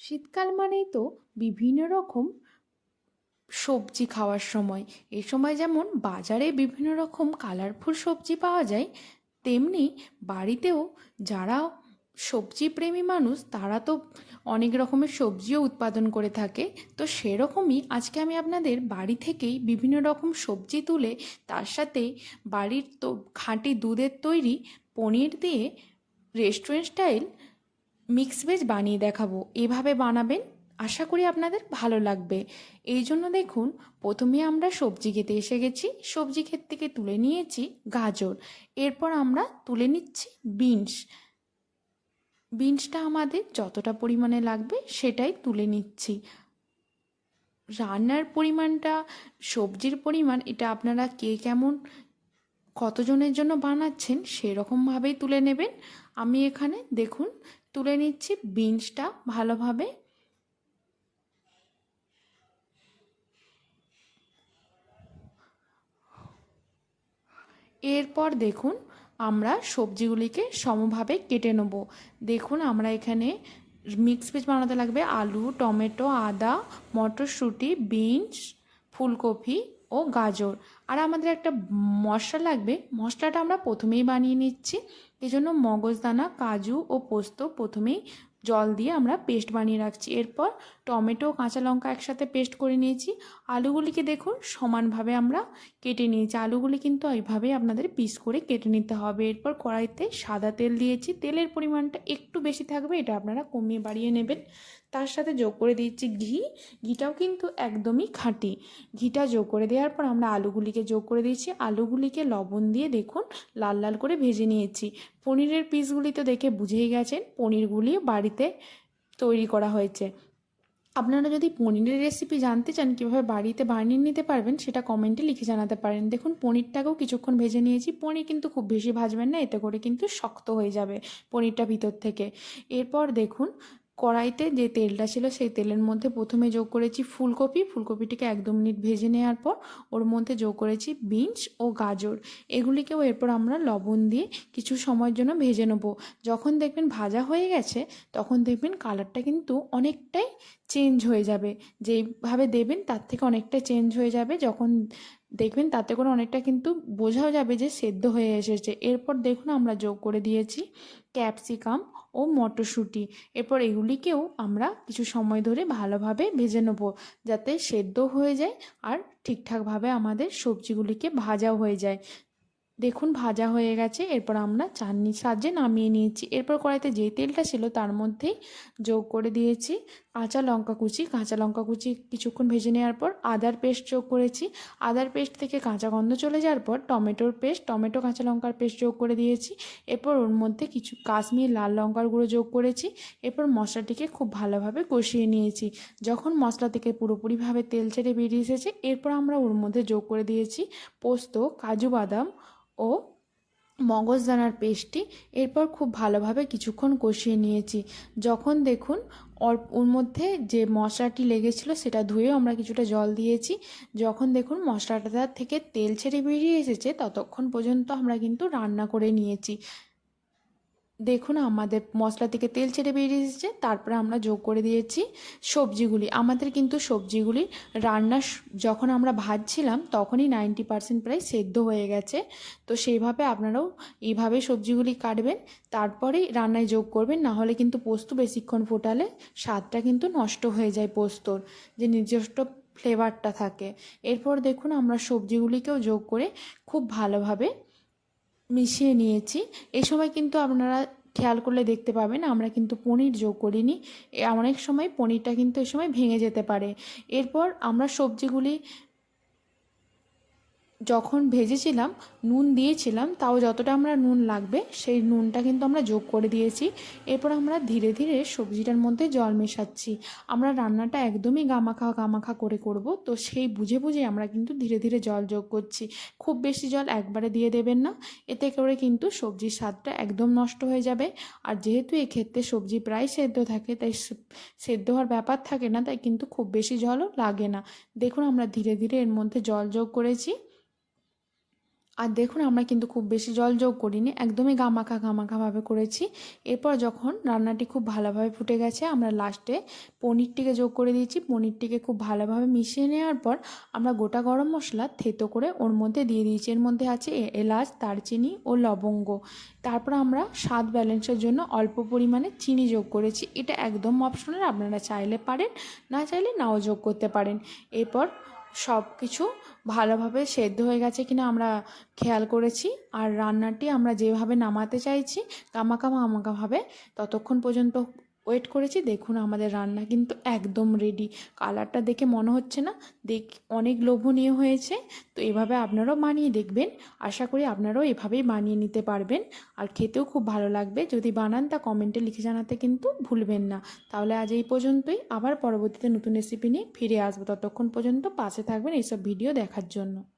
শীতকাল মানেই তো বিভিন্ন রকম সবজি খাওয়ার সময়। এ সময় যেমন বাজারে বিভিন্ন রকম কালারফুল সবজি পাওয়া যায়, তেমনি বাড়িতেও যারা সবজি প্রেমী মানুষ, তারা তো অনেক রকমের সবজিও উৎপাদন করে থাকে। তো সেরকমই আজকে আমি আপনাদের বাড়ি থেকেই বিভিন্ন রকম সবজি তুলে, তার সাথে বাড়ির তো খাঁটি দুধের তৈরি পনির দিয়ে রেস্টুরেন্ট স্টাইল মিক্স ভেজ বানিয়ে দেখাবো। এভাবে বানাবেন, আশা করি আপনাদের ভালো লাগবে। এই জন্য দেখুন, প্রথমে আমরা সবজি খেতে এসে গেছি। সবজি ক্ষেত থেকে তুলে নিয়েছি গাজর। এরপর আমরা তুলে নিচ্ছি বিনস। বিনসটা আমাদের যতটা পরিমাণে লাগবে সেটাই তুলে নিচ্ছি। রান্নার পরিমাণটা, সবজির পরিমাণ, এটা আপনারা কে কেমন কতজনের জন্য বানাচ্ছেন সেরকমভাবেই তুলে নেবেন। আমি এখানে দেখুন, তুলে নিচ্ছি বিনসটা ভালোভাবে। এরপর দেখুন, আমরা সবজিগুলিকে সমভাবে কেটে নেব। দেখুন, আমরা এখানে মিক্স ভেজ বানাতে লাগবে আলু, টমেটো, আদা, মটরশুঁটি, বিনস, ফুলকপি ও গাজর। আর আমাদের একটা মশলা লাগবে। মশলাটা আমরা প্রথমেই বানিয়ে নিচ্ছি। এই জন্য মগজদানা, কাজু ও পোস্ত প্রথমেই জল দিয়ে আমরা পেস্ট বানিয়ে রাখছি। এরপর টমেটো, কাঁচা লঙ্কা একসাথে পেস্ট করে নিয়েছি। আলুগুলিকে দেখুন সমানভাবে আমরা কেটে নিয়েছি। আলুগুলি কিন্তু এইভাবেই আপনাদের পিস করে কেটে নিতে হবে। এরপর কড়াইতে সাদা তেল দিয়েছি। তেলের পরিমাণটা একটু বেশি থাকবে, এটা আপনারা কমিয়ে বাড়িয়ে নেবেন। তার সাথে যোগ করে দিচ্ছি ঘি। ঘিটাও কিন্তু একদমই খাঁটি। ঘিটা যোগ করে দেওয়ার পর আমরা আলুগুলিকে যোগ করে দিয়েছি। আলুগুলিকে লবণ দিয়ে দেখুন লাল লাল করে ভেজে নিয়েছি। পনিরের পিসগুলি তো দেখে বুঝেই গেছেন, পনিরগুলি বাড়িতে তৈরি করা হয়েছে। আপনারা যদি পনিরের রেসিপি জানতে চান, কীভাবে বাড়িতে বানিয়ে নিতে পারবেন, সেটা কমেন্টে লিখে জানাতে পারেন। দেখুন, পনিরটাকেও কিছুক্ষণ ভেজে নিয়েছি। পনির কিন্তু খুব বেশি ভাজবেন না, এতে করে কিন্তু শক্ত হয়ে যাবে পনিরটা ভিতর থেকে। এরপর দেখুন কড়াইতে যে তেলটা ছিল সেই তেলের মধ্যে প্রথমে যোগ করেছি ফুলকপি। ফুলকপিটিকে এক দু মিনিট ভেজে নেওয়ার পর ওর মধ্যে যোগ করেছি বিনস ও গাজর। এগুলিকেও এরপর আমরা লবণ দিয়ে কিছু সময়ের জন্য ভেজে নেব। যখন দেখবেন ভাজা হয়ে গেছে, তখন দেখবেন কালারটা কিন্তু অনেকটাই চেঞ্জ হয়ে যাবে। যেইভাবে দেবেন তার থেকে অনেকটাই চেঞ্জ হয়ে যাবে। যখন দেখবেন তাতে করে অনেকটা কিন্তু বোঝাও যাবে যে সেদ্ধ হয়ে এসেছে। এরপর দেখুন আমরা যোগ করে দিয়েছি ক্যাপসিকাম ও মটরশুঁটি। এরপর এগুলিকেও আমরা কিছু সময় ধরে ভালোভাবে ভেজে নেব যাতে সেদ্ধ হয়ে যায় আর ঠিকঠাকভাবে আমাদের সবজিগুলিকে ভাজা হয়ে যায়। দেখুন, ভাজা হয়ে গেছে। এরপর আমরা চাটনির সাহায্যে নামিয়ে নিয়েছি। এরপর কড়াইতে যে তেলটা ছিল তার মধ্যেই যোগ করে দিয়েছি। কাঁচা লঙ্কা কুচি, কাঁচা লঙ্কা কুচি কিছুক্ষণ ভেজে নেওয়ার পর আদার পেস্ট যোগ করেছি। আদার পেস্ট থেকে কাঁচা গন্ধ চলে যাওয়ার পর টমেটোর পেস্ট, টমেটো, কাঁচা লঙ্কার পেস্ট যোগ করে দিয়েছি। এরপর ওর মধ্যে কিছু কাশ্মীর লাল লঙ্কার গুঁড়ো যোগ করেছি। এরপর মশলাটিকে খুব ভালোভাবে কষিয়ে নিয়েছি। যখন মশলা থেকে পুরোপুরিভাবে তেল ছেড়ে বেরিয়ে এসেছে, এরপর আমরা ওর মধ্যে যোগ করে দিয়েছি পোস্ত, কাজু বাদাম ও মগজদানার পেস্টটি। এরপর খুব ভালোভাবে কিছুক্ষণ কষিয়ে নিয়েছি। যখন দেখুন ওর ওর মধ্যে যে মশলাটি লেগেছিলো সেটা ধুয়েও আমরা কিছুটা জল দিয়েছি। যখন দেখুন মশলাটা থেকে তেল ছেড়ে বেরিয়ে এসেছে, ততক্ষণ পর্যন্ত আমরা কিন্তু রান্না করে নিয়েছি। দেখুন আমাদের মশলা থেকে তেল ছেড়ে বেরিয়ে এসেছে, তারপরে আমরা যোগ করে দিয়েছি সবজিগুলি। আমাদের কিন্তু সবজিগুলি রান্না যখন আমরা ভাজছিলাম, তখনই নাইনটি পারসেন্ট প্রায় সেদ্ধ হয়ে গেছে। তো সেইভাবে আপনারাও এইভাবে সবজিগুলি কাটবেন তারপরেই রান্নায় যোগ করবেন, না হলে কিন্তু পোস্ত বেশিক্ষণ ফোটালে স্বাদটা কিন্তু নষ্ট হয়ে যায় পোস্তর, যে নিজস্ব ফ্লেভারটা থাকে। এরপর দেখুন, আমরা সবজিগুলিকেও যোগ করে খুব ভালোভাবে মিশিয়ে নিয়েছি। এ সময় কিন্তু আপনারা খেয়াল করলে দেখতে পাবেন, আমরা কিন্তু পনির যোগ করিনি। অনেক সময় পনিরটা কিন্তু এ সময় ভেঙে যেতে পারে। এরপর আমরা সবজিগুলি যখন ভেজেছিলাম, নুন দিয়েছিলাম, তাও যতটা আমরা নুন লাগবে, সেই নুনটা কিন্তু আমরা যোগ করে দিয়েছি। এরপর আমরা ধীরে ধীরে সবজিটার মধ্যে জল মেশাচ্ছি। আমরা রান্নাটা একদমই গামাখা গামাখা করে করব, তো সেই বুঝে বুঝে আমরা কিন্তু ধীরে ধীরে জল যোগ করছি। খুব বেশি জল একবারে দিয়ে দেবেন না, এতে করে কিন্তু সবজির স্বাদটা একদম নষ্ট হয়ে যাবে। আর যেহেতু এই ক্ষেত্রে সবজি প্রায় সেদ্ধ থাকে, তাই সেদ্ধ হওয়ার ব্যাপার থাকে না, তাই কিন্তু খুব বেশি জলও লাগে না। দেখুন, আমরা ধীরে ধীরে এর মধ্যে জল যোগ করেছি। আর দেখুন, আমরা কিন্তু খুব বেশি জল যোগ করিনি, একদমই গামাখা গামাখাভাবে করেছি। এরপর যখন রান্নাটি খুব ভালোভাবে ফুটে গেছে, আমরা লাস্টে পনিরটিকে যোগ করে দিয়েছি। পনিরটিকে খুব ভালোভাবে মিশিয়ে নেওয়ার পর আমরা গোটা গরম মশলা থেতো করে ওর মধ্যে দিয়ে দিয়েছি। এর মধ্যে আছে এলাচ, দারচিনি ও লবঙ্গ। তারপর আমরা স্বাদ ব্যালেন্সের জন্য অল্প পরিমাণে চিনি যোগ করেছি। এটা একদম অপশনাল আপনারা চাইলে পারেন, না চাইলে নাও যোগ করতে পারেন। এরপর সব কিছু ভালোভাবে সেদ্ধ হয়ে গেছে কিনা আমরা খেয়াল করেছি। আর রান্নাটি আমরা যেভাবে নামাতে চাইছি কামাকামা আমাকাভাবে ততক্ষণ পর্যন্ত ওয়েট করেছি, দেখুন আমাদের রান্না কিন্তু একদম রেডি কালারটা দেখে মনে হচ্ছে না, দেখ, অনেক লোভনীয় হয়েছে, তো এভাবে আপনারাও বানিয়ে দেখবেন। আশা করি আপনারাও এভাবেই বানিয়ে নিতে পারবেন। আর খেতেও খুব ভালো লাগবে। যদি বানান তা কমেন্টে লিখে জানাতে কিন্তু ভুলবেন না। তাহলে আজ এই পর্যন্তই। আবার পরবর্তীতে নতুন রেসিপি নিয়ে ফিরে আসব। ততক্ষণ পর্যন্ত পাশে থাকবেন এইসব ভিডিও দেখার জন্য।